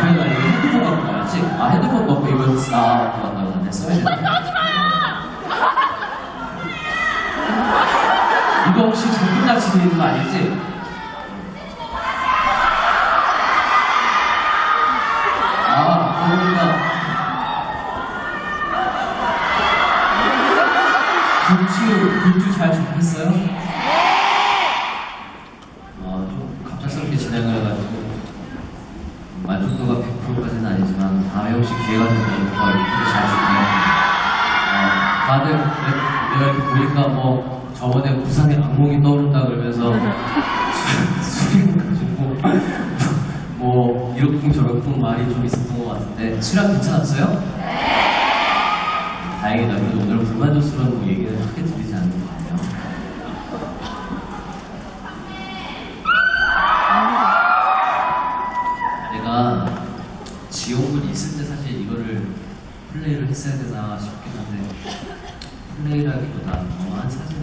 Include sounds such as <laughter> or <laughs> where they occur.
알았지? 아, 핸드폰 넣고 이거, 아, 맞다, 맞다. 내 써야 돼. 이거 혹시 돼 있는 거 아니지? 아, 그러니까. 굿즈, 굿즈 잘 접했어요? 아, 좀 갑작스럽게 진행을 해가지고 만족도가 100%까지는 아니지만 다음에 혹시 기회가 되면 더 이렇게 잘 준비해요. 어, 다들 내- 내가 이렇게 보니까 뭐 저번에 부산에 악몽이 떠오른다 그러면서 <laughs> 수빈 가지고 뭐 이렇쿵 저렇쿵 말이 좀 있었던 것 같은데 수량 괜찮았어요? 다행이다. 그래도 오늘 불만족스러운 뭐 얘기를 크게 드리지 않는 것 같아요. 내가 지옥은 있을 때 사실 이거를 플레이를 했어야 되나 싶긴 한데 플레이라기보다 띄워드릴 텐데